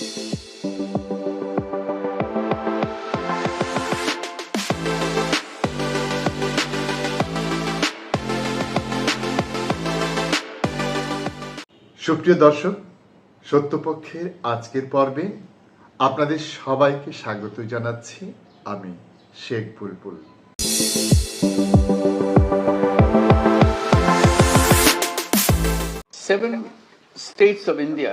সুপ্রিয় দর্শক সত্যপক্ষের আজকের পর্বে আপনাদের সবাইকে স্বাগত জানাচ্ছি আমি Sheikh Bulbul. Seven states of India,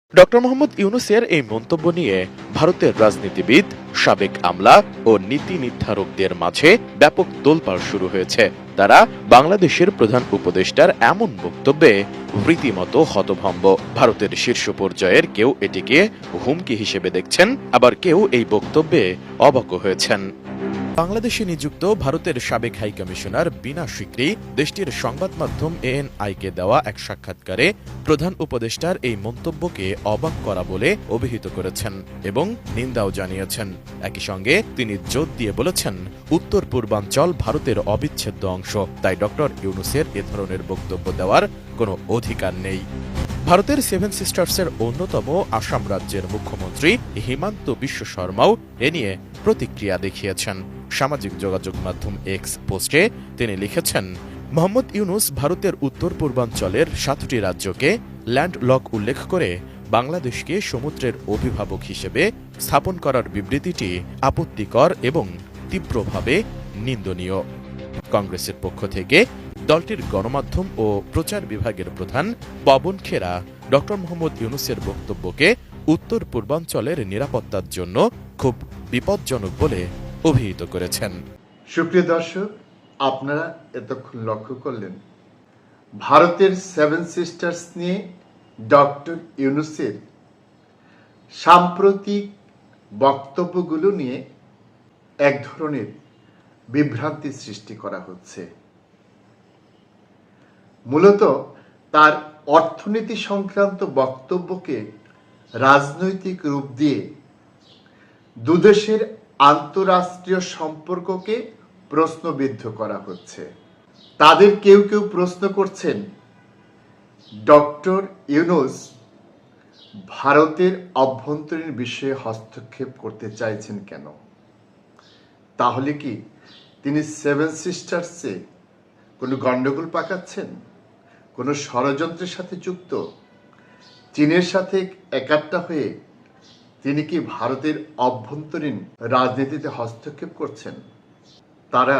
Doctor Mohammad ইউনুসের এই মন্তব্য নিয়ে ভারতের রাজনীতিবিদ, সাবেক আমলা ও নীতি নির্ধারকদের মাঝে ব্যাপক তোলপাড় শুরু হয়েছে। তারা বাংলাদেশের প্রধান উপদেষ্টার এমন বক্তব্যে রীতিমতো হতভম্ব। ভারতের শীর্ষ পর্যায়ের কেউ এটিকে হুমকি হিসেবে দেখছেন, আবার কেউ এই বক্তব্যে অবাক হয়েছেন। বাংলাদেশে নিযুক্ত ভারতের সাবেক হাই কমিশনার বিনা সিকরি দেশটির সংবাদ মাধ্যম এএনআইকে দেওয়া এক সাক্ষাৎকারে প্রধান উপদেষ্টার এই মন্তব্যকে অবাক করা বলে অভিহিত করেছেন এবং নিন্দাও জানিয়েছেন। একই সঙ্গে তিনি জোর দিয়ে বলেছেন, উত্তর পূর্বাঞ্চল ভারতের অবিচ্ছেদ্য অংশ। তাই ডক্টর ইউনুসের এ ধরনের বক্তব্য দেওয়ার কোনো অধিকার নেই। ভারতের সেভেন সিস্টার্সের অন্যতম আসাম রাজ্যের মুখ্যমন্ত্রী হিমান্ত বিশ্ব শর্মাও এ নিয়ে প্রতিক্রিয়া দেখিয়েছেন। সামাজিক যোগাযোগ মাধ্যম এক্স পোস্টে তিনি লিখেছেন, মোহাম্মদ ইউনুস ভারতের উত্তর পূর্বাঞ্চলের সাতটি রাজ্যকে ল্যান্ডলক উল্লেখ করে বাংলাদেশকে সমুদ্রের অভিভাবক হিসেবে স্থাপন করার বিবৃতিটি আপত্তিকর এবং তীব্রভাবে নিন্দনীয়। কংগ্রেসের পক্ষ থেকে দলটির গণমাধ্যম ও প্রচার বিভাগের প্রধান পবন খেরা ডক্টর মোহাম্মদ ইউনুসের বক্তব্যকে উত্তর পূর্বাঞ্চলের নিরাপত্তার জন্য খুব বিপজ্জনক বলে অভিহিত করেছেন। সুপ্রিয় দর্শক, আপনারা এতক্ষণ লক্ষ্য করলেন, ভারতের সেভেন সিস্টার্স নিয়ে ডক্টর ইউনুসের সাম্প্রতিক বক্তব্যগুলো নিয়ে এক ধরনের বিভ্রান্তি সৃষ্টি করা হচ্ছে। মূলত তার অর্থনীতি সংক্রান্ত বক্তব্যকে রাজনৈতিক রূপ দিয়ে দুদেশের আন্তরাষ্ট্রীয় সম্পর্ককে প্রশ্নবিদ্ধ করা হচ্ছে। তাদের কেউ কেউ প্রশ্ন করছেন, ডক্টর ইউনুস ভারতের অভ্যন্তরীণ বিষয়ে হস্তক্ষেপ করতে চাইছেন কেন? তাহলে কি তিনি সেভেন সিস্টার্সে কোনো গণ্ডগোল পাকাচ্ছেন? কোনো ষড়যন্ত্রের সাথে যুক্ত? চীনের সাথে একাত্তা হয়ে তিনি কি ভারতের অভ্যন্তরীণ রাজনীতিতে হস্তক্ষেপ করছেন? তারা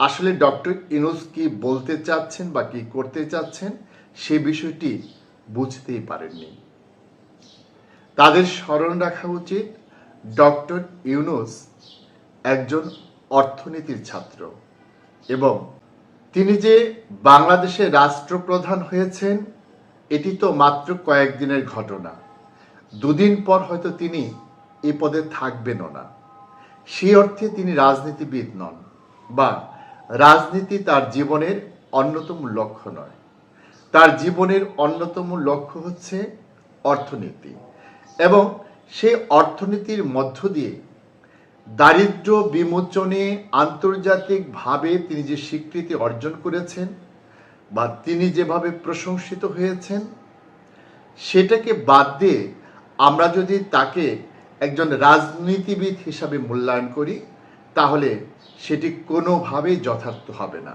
আসলে ডক্টর ইনুস কি বলতে চাচ্ছেন বা কি করতে চাচ্ছেন সে বিষয়টি বুঝতেই পারেননি। তাদের স্মরণ রাখা উচিত, ডক্টর ইউনুস একজন অর্থনীতির ছাত্র এবং তিনি যে বাংলাদেশের রাষ্ট্রপ্রধান হয়েছেন, এটি তো মাত্র কয়েকদিনের ঘটনা। দুদিন পর হয়তো তিনি এ পদে থাকবেনও না। সেই অর্থে তিনি রাজনীতিবিদ নন বা রাজনীতি তার জীবনের অন্যতম লক্ষ্য নয়। তার জীবনের অন্যতম লক্ষ্য হচ্ছে অর্থনীতি এবং সেই অর্থনীতির মধ্য দিয়ে দারিদ্র বিমোচনে আন্তর্জাতিকভাবে তিনি যে স্বীকৃতি অর্জন করেছেন বা তিনি যেভাবে প্রশংসিত হয়েছেন, সেটাকে বাদ দিয়ে আমরা যদি তাকে একজন রাজনীতিবিদ হিসাবে মূল্যায়ন করি, তাহলে সেটি কোনোভাবেই যথার্থ হবে না।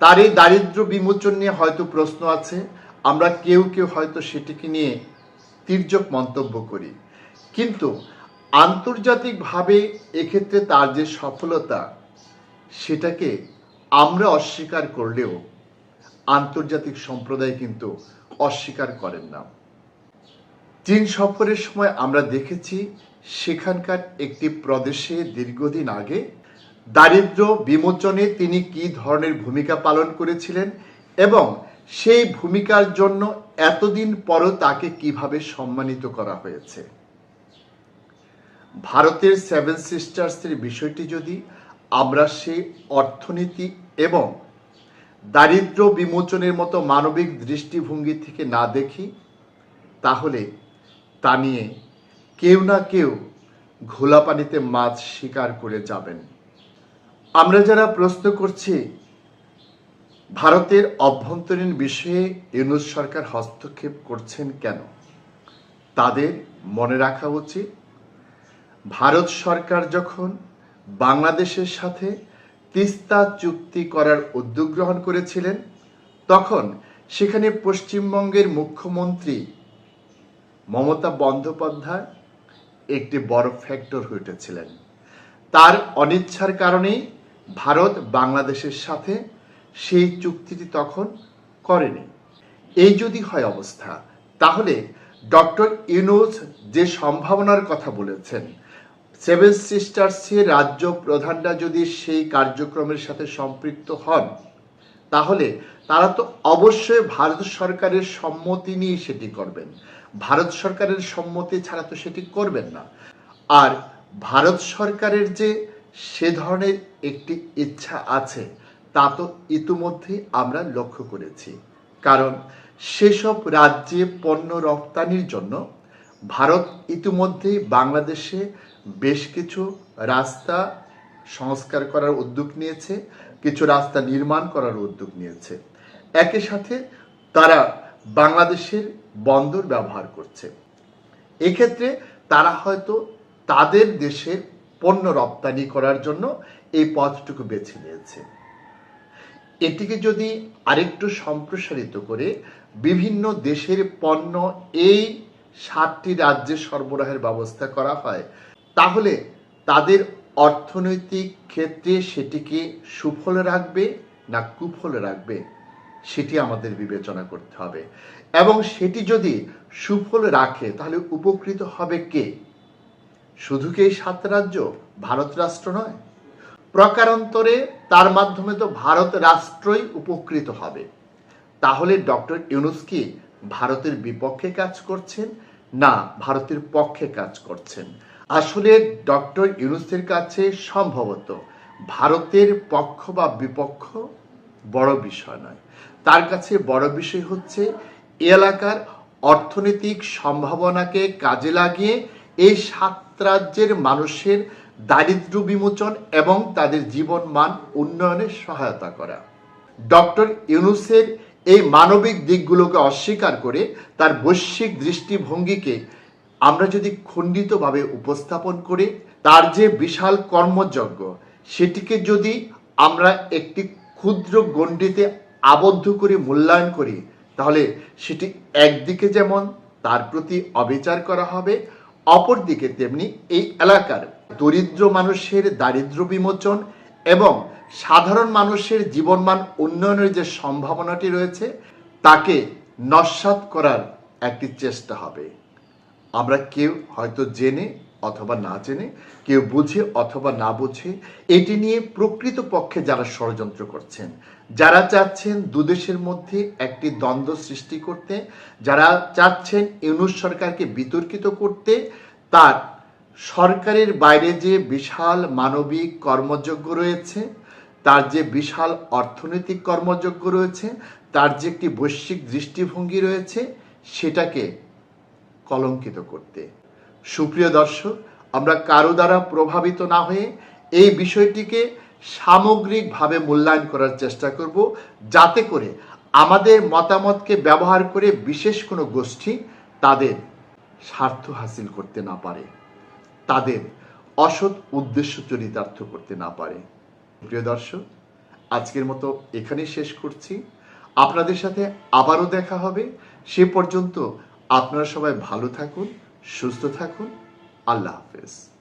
তার এই দারিদ্র বিমোচন নিয়ে হয়তো প্রশ্ন আছে, আমরা কেউ কেউ হয়তো সেটিকে নিয়ে তির্যক মন্তব্য করি। কিন্তু আন্তর্জাতিকভাবে এক্ষেত্রে তার যে সফলতা, সেটাকে আমরা অস্বীকার করলেও আন্তর্জাতিক সম্প্রদায় কিন্তু অস্বীকার করেন না। চীন সফরের সময় আমরা দেখেছি সেখানকার একটি প্রদেশে দীর্ঘদিন আগে দারিদ্র বিমোচনে তিনি কি ধরনের ভূমিকা পালন করেছিলেন এবং সেই ভূমিকার জন্য এতদিন পরও তাকে কীভাবে সম্মানিত করা হয়েছে? ভারতের সেভেন সিস্টার্সের বিষয়টি যদি আমরা সেই অর্থনীতি এবং দারিদ্র বিমোচনের মতো মানবিক দৃষ্টিভঙ্গি থেকে না দেখি, তাহলে তা নিয়ে কেউ না কেউ ঘোলা পানিতে মাছ শিকার করে যাবেন। আমরা যারা প্রশ্ন করছি, ভারতের অভ্যন্তরীণ বিষয়ে ইউনুস সরকার হস্তক্ষেপ করছেন কেন? তাদের মনে রাখা উচিত, ভারত সরকার যখন বাংলাদেশের সাথে তিস্তা চুক্তি করার উদ্যোগ গ্রহণ করেছিলেন, তখন সেখানে পশ্চিমবঙ্গের মুখ্যমন্ত্রী মমতা বন্দ্যোপাধ্যায় একটি বড় ফ্যাক্টর উঠেছিলেন। তার অনিচ্ছার কারণেই ভারত বাংলাদেশের সাথে সেই চুক্তিটি তখন করেনি। এই যদি হয় অবস্থা, তাহলে ডক্টর ইউনুস যে সম্ভাবনার কথা বলেছেন, সেভেন সিস্টার্সের রাজ্য প্রধানরা যদি সেই কার্যক্রমের সাথে সম্পৃক্ত হন, তাহলে তারা তো অবশ্যই ভারত সরকারের সম্মতি নিয়ে সেটি করবেন। ভারত সরকারের সম্মতি ছাড়া তো সেটি করবেন না। আর ভারত সরকারের যে সে ধরনের একটি ইচ্ছা আছে, তা তো ইতিমধ্যেই আমরা লক্ষ্য করেছি। কারণ সেসব রাজ্যে পণ্য রপ্তানির জন্য ভারত ইতিমধ্যেই বাংলাদেশে বেশ কিছু রাস্তা সংস্কার করার উদ্যোগ নিয়েছে, কিছু রাস্তা নির্মাণ করার উদ্যোগ নিয়েছে। একই সাথে তারা বাংলাদেশের বন্দর ব্যবহার করছে। এক্ষেত্রে তারা হয়তো তাদের দেশের পণ্য রপ্তানি করার জন্য এই পথটুকু বেছে নিয়েছে। এটিকে যদি আরেকটু সম্প্রসারিত করে, বিভিন্ন দেশের পণ্য এই সাতটি রাজ্যে সরবরাহের ব্যবস্থা করা হয়, তাহলে তাদের অর্থনৈতিক ক্ষেত্রে সেটিকে সুফল রাখবে না কুফল রাখবে, সেটি আমাদের বিবেচনা করতে হবে। এবং সেটি যদি সুফল রাখে, তাহলে উপকৃত হবে কে? শুধু কি এই সাত রাজ্য ভারত রাষ্ট্র নয়? প্রকারান্তরে তার মাধ্যমে তো ভারত রাষ্ট্রই উপকৃত হবে। তাহলে ডক্টর ইউনুস কি ভারতের বিপক্ষে কাজ করছেন? না, ভারতের পক্ষে কাজ করছেন। আসলে ডক্টর ইউনুসের কাছে সম্ভবত ভারতের পক্ষ বা বিপক্ষ বড় বিষয় নয়। তার কাছে বড় বিষয় হচ্ছে এলাকার অর্থনৈতিক সম্ভাবনাকে কাজে লাগিয়ে এই সাত রাজ্যের মানুষের দারিদ্র বিমোচন এবং তাদের জীবন মান উন্নয়নে সহায়তা করা। ডক্টর ইউনুসের এই মানবিক দিকগুলোকে অস্বীকার করে তার বৈশ্বিক দৃষ্টিভঙ্গিকে আমরা যদি খণ্ডিতভাবে উপস্থাপন করে, তার যে বিশাল কর্মযজ্ঞ, সেটিকে যদি আমরা একটি ক্ষুদ্র গণ্ডিতে আবদ্ধ করে মূল্যায়ন করি তাহলে সেটি একদিকে যেমন তার প্রতি অবিচার করা হবে, অপরদিকে তেমনি এই এলাকার দরিদ্র মানুষের দারিদ্র বিমোচন এবং সাধারণ মানুষের জীবনমান উন্নয়নের যে সম্ভাবনাটি রয়েছে, তাকে নস্বাত করার একটি চেষ্টা হবে। আমরা কেউ হয়তো জেনে অথবা না জেনে, কেউ বুঝে অথবা না বুঝে, এটি নিয়ে প্রকৃত পক্ষে যারা ষড়যন্ত্র করছেন, যারা চাচ্ছেন দুদেশের মধ্যে একটি দ্বন্দ্ব সৃষ্টি করতে, যারা চাচ্ছেন ইউনুস সরকারকে বিতর্কিত করতে, তার সরকারের বাইরে যে বিশাল মানবিক কর্মযজ্ঞ রয়েছে, তার যে বিশাল অর্থনৈতিক কর্মযজ্ঞ রয়েছে, তার যে একটি বৈশ্বিক দৃষ্টিভঙ্গি রয়েছে, সেটাকে কলঙ্কিত করতে। সুপ্রিয় দর্শক, আমরা কারও দ্বারা প্রভাবিত না হয়ে এই বিষয়টিকে সামগ্রিকভাবে মূল্যায়ন করার চেষ্টা করব, যাতে করে আমাদের মতামতকে ব্যবহার করে বিশেষ কোনো গোষ্ঠী তাদের স্বার্থ হাসিল করতে না পারে, তাদের অসৎ উদ্দেশ্য চরিতার্থ করতে না পারে। প্রিয় দর্শক, আজকের মতো এখানেই শেষ করছি। আপনাদের সাথে আবারও দেখা হবে। সে পর্যন্ত আপনারা সবাই ভালো থাকুন সুস্থ থাকুন। আল্লাহ হাফেজ।